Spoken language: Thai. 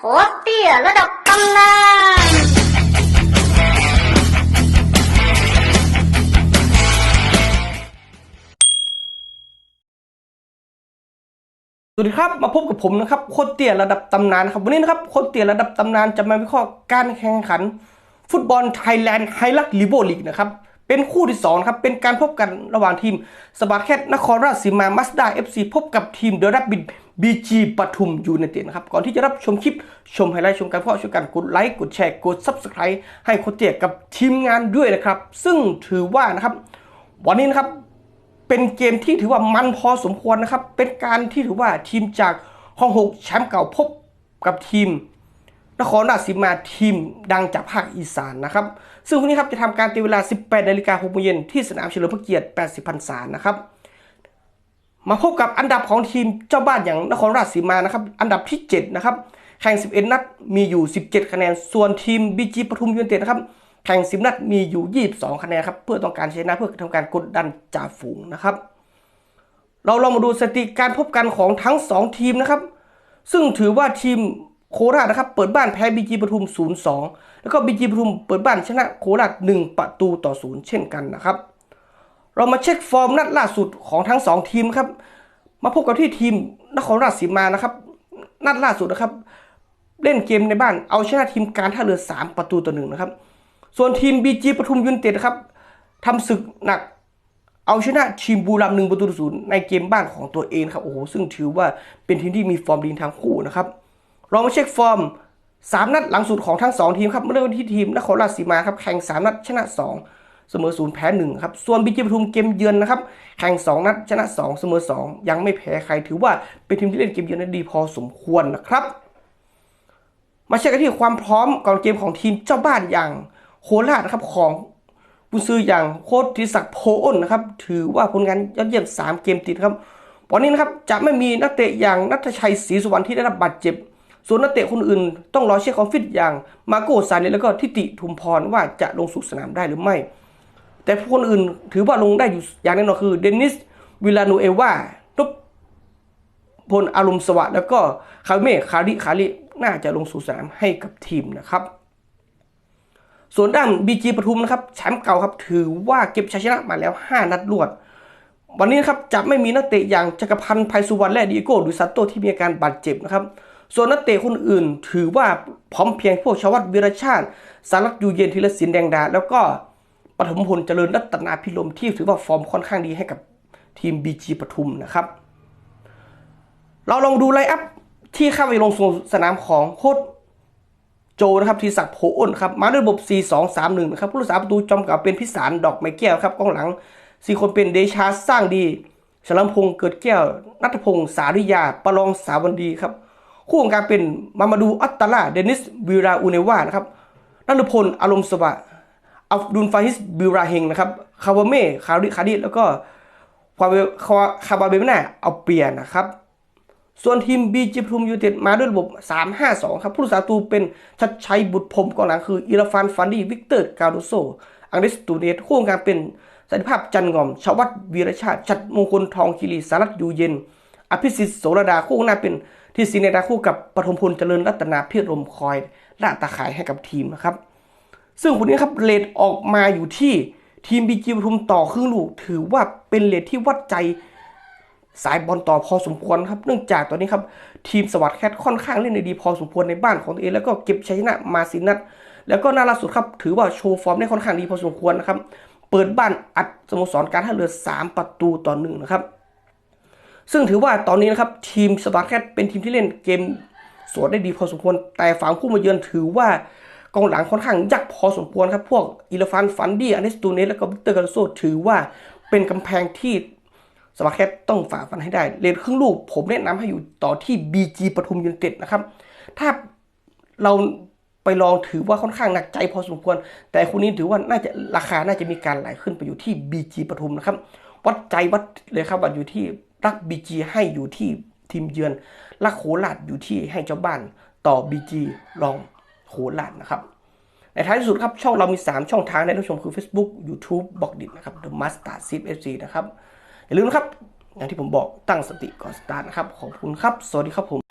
โคตรเตี้ยระดับตำนานสวัสดีครับมาพบกับผมนะครับโคตรเตี้ยระดับตำนานนะครับวันนี้นะครับโคตรเตี้ยระดับตำนานจะมาวิเคราะห์การแข่งขัน ฟุตบอลไทยแลนด์ไฮลักลีโบลีกนะครับ เป็นคู่ที่2ครับเป็นการพบกันระหว่างทีมสปาร์แคทนครราชสีมามาสด้าเอฟซีพบกับทีมเดอะรับบิดบีจีปทุมยูไนเต็ดนะครับก่อนที่จะรับชมคลิปชมไฮไลท์ชมการเพาะช่วยกันกดไลค์กดแชร์กด Subscribe ให้โคเตียกับทีมงานด้วยนะครับ ซึ่งถือว่านะครับ วันนี้นะครับเป็นเกมที่ถือว่ามันพอสมควรนะครับ เป็นการที่ถือว่าทีมจากห้องหกแชมป์เก่าพบกับทีม นครราชสีมาทีมดังจากภาคอีสานนะครับ ซึ่งวันนี้ครับจะทำการตีเวลา 18นาฬิกา6โมงเย็นที่สนามเฉลิมพระเกียรติ 80พรรษานะครับ มาพบกับอันดับของทีมเจ้าบ้านอย่างนครราชสีมานะครับ อันดับที่ 7 นะครับ แข่ง 11 นัดมีอยู่ 17 คะแนน ส่วนทีมบีจีปทุมยูไนเต็ดนะครับ แข่ง 10 นัดมีอยู่ 22 คะแนนครับ เพื่อต้องการชนะเพื่อทำการกดดันจ่าฝูงนะครับ เราลองมาดูสถิติการพบกันของทั้ง 2 ทีมนะครับ ซึ่งถือว่าทีม โคราชนะครับ เปิดบ้านแพ้บีจีปทุม 0-2 แล้วก็บีจีปทุมเปิดบ้านชนะโคราช 1 ประตูต่อ 0 เช่นกันนะครับ เรามาเช็คฟอร์มนัดล่าสุดของทั้ง 2 ทีมครับ มาพบกับที่ทีมนครราชสีมานะครับ นัดล่าสุดนะครับ เล่นเกมในบ้านเอาชนะทีมการท่าเรือ 3 ประตูต่อหนึ่งนะครับ ส่วนทีมบีจีปทุมยูนเต็ดครับทำศึกหนักเอาชนะทีมบูรัมหนึ่งประตูศูนย์ในเกมบ้านของตัวเองครับโอ้โหซึ่งถือว่าเป็นทีมที่มีฟอร์มดีทั้งคู่นะครับ เรามาเช็คฟอร์ม 3 นัดหลังสุดของทั้ง 2 ทีมครับเริ่มที่ทีมนครราชสีมาครับแข่ง 3 นัดชนะ 2 เสมอศูนย์แพ้1ครับส่วนบีจีปทุมเกมเยือนนะครับแข่ง 2 นัดชนะ 2 เสมอ 2 ยังไม่แพ้ใครถือว่าเป็นทีมที่เล่นเกมเยือนได้ดีพอสมควรนะครับ มาเช็คกันที่ความพร้อมก่อนเกมของทีมเจ้าบ้านอย่างโคราชนะครับของบุญซื้ออย่างโค้ชธิศักดิ์โพอ้นนะครับถือว่าผลงานยอดเยี่ยม 3 เกมติดครับวันนี้นะครับจะไม่มีนักเตะอย่างนัทชัยศรีสุวรรณที่ได้รับบาดเจ็บ ส่วนนักเตะคนอื่นต้องรอเช็คความฟิตอย่างมาโกซาเนแล้วก็ทิติทุมพรว่าจะลงสู่สนามได้หรือไม่ แต่คนอื่นถือว่าลงได้อยู่อย่างแน่นอนคือเดนิสวิลาโนเอวานพพลอารมณ์สวัสดิ์แล้วก็คาเมคาริคาริน่าจะลงสู่สนามให้กับทีมนะครับ ส่วนด้านบีจีปทุมนะครับแชมป์เก่าครับถือว่าเก็บชัยชนะมาแล้ว 5 นัดรวด วันนี้นะครับจะไม่มีนักเตะอย่างจักรพันธ์ไพสุวรรณและดีโก้ดูซัตโตที่มีอาการบาดเจ็บนะครับ ส่วนนักเตะคนอื่นถือว่าพร้อมเพียงพวกชวัตวีรชาติสารัตยูเย็นธีรศิลป์แดงดา แล้วก็ปฐมพลเจริญรัตนาพิรมที่ถือว่าฟอร์มค่อนข้างดีให้กับทีมบีจีปทุมนะครับ เราลองดูไลน์อัพที่เข้าไปลงสนามของโค้ชโจนะครับทีศักดิ์โพอ้นครับมาด้วยระบบ 4-2-3-1 นะครับผู้รักษาประตูจอมเก่าเป็นพิสารดอกไม้แก้วครับกองหลัง4คนเป็นเดชาสร้างดีฉลามพงษ์เกิดแก้วนัทพงษ์สาริยาประลองสาวันดีครับ คู่ของการเป็นมามาดูอัตตาลาเดนิสวิราอูเนวานะครับนันทพลอารมณ์สวะอัฟดุลฟาฮิสบิราเฮงนะครับคาวาเม่คาริคาดิแล้วก็ควาเวคาบาเบมนาเอาเปียนะครับ ส่วนทีมบีจีปทุมยูเต็ดมาด้วยระบบ 3-5-2 ครับ ผู้รักษาประตูเป็นชัดชัยบุตรพรมกองหลังคืออิราฟานฟันดี้วิกเตอร์กาโดโซ อังเดสตูเนตคู่กลางเป็นสันติภาพจันงอม ชวัตวีรชาติชัดมงคลทองคิรีสารัตยูเย็น อภิสิทธิ์โสรดาคู่หน้าเป็น ที่ซีเนดาคู่กับปฐมพลเจริญรัตนาพิรมคอยล่าตาขายให้กับทีมนะครับ ซึ่งคนนี้ครับเรทออกมาอยู่ที่ทีมบีจีปทุมต่อครึ่งลูก ถือว่าเป็นเรทที่วัดใจสายบอลต่อพอสมควรครับ เนื่องจากตอนนี้ครับทีมสวัสดแคทค่อนข้างเล่นได้ดีพอสมควรในบ้านของตัวเองแล้วก็เก็บชัยชนะมาสินัดแล้วก็น่าล่าสุดครับถือว่าโชว์ฟอร์มได้ค่อนข้างดีพอสมควรนะครับ เปิดบ้านอัดสโมสรการท่าเรือ 3 ประตูต่อหนึ่งนะครับ ซึ่งถือว่าตอนนี้นะครับทีมสวัสดแคทเป็นทีมที่เล่นเกมสวนได้ดีพอสมควร แต่ฝั่งผู้มาเยือนถือว่ากองหลังค่อนข้างยักพอสมควรครับ พวกอิเลฟานฟันดี้อเนสตูเนสแล้วก็วิกเตอร์กาโซถือว่าเป็นกำแพงที่สมาร์แคทต้องฝ่าฟันให้ได้เรทครึ่งลูกผมแนะนำให้อยู่ต่อที่ BG ปทุมยูไนเต็ดนะครับ ถ้าเราไปลองถือว่าค่อนข้างหนักใจพอสมควร แต่คู่นี้ถือว่าน่าจะราคาน่าจะมีการไหลขึ้นไปอยู่ที่ BG ปทุมนะครับ วัดใจวัดเลยครับว่าอยู่ที่ รักบีจีให้อยู่ที่ทีมเยือน รักโคราชอยู่ที่ให้เจ้าบ้านต่อบีจีลองโคราชนะครับในท้ายที่สุดครับ ช่องเรามี 3 ช่องทางในรับชมคือ Facebook YouTube บอกดินะครับ The Master s i p FC นะครับ อย่าลืมนะครับ อย่างที่ผมบอกตั้งสติก่อนสตาร์ทนะครับ ขอบคุณครับ สวัสดีครับผม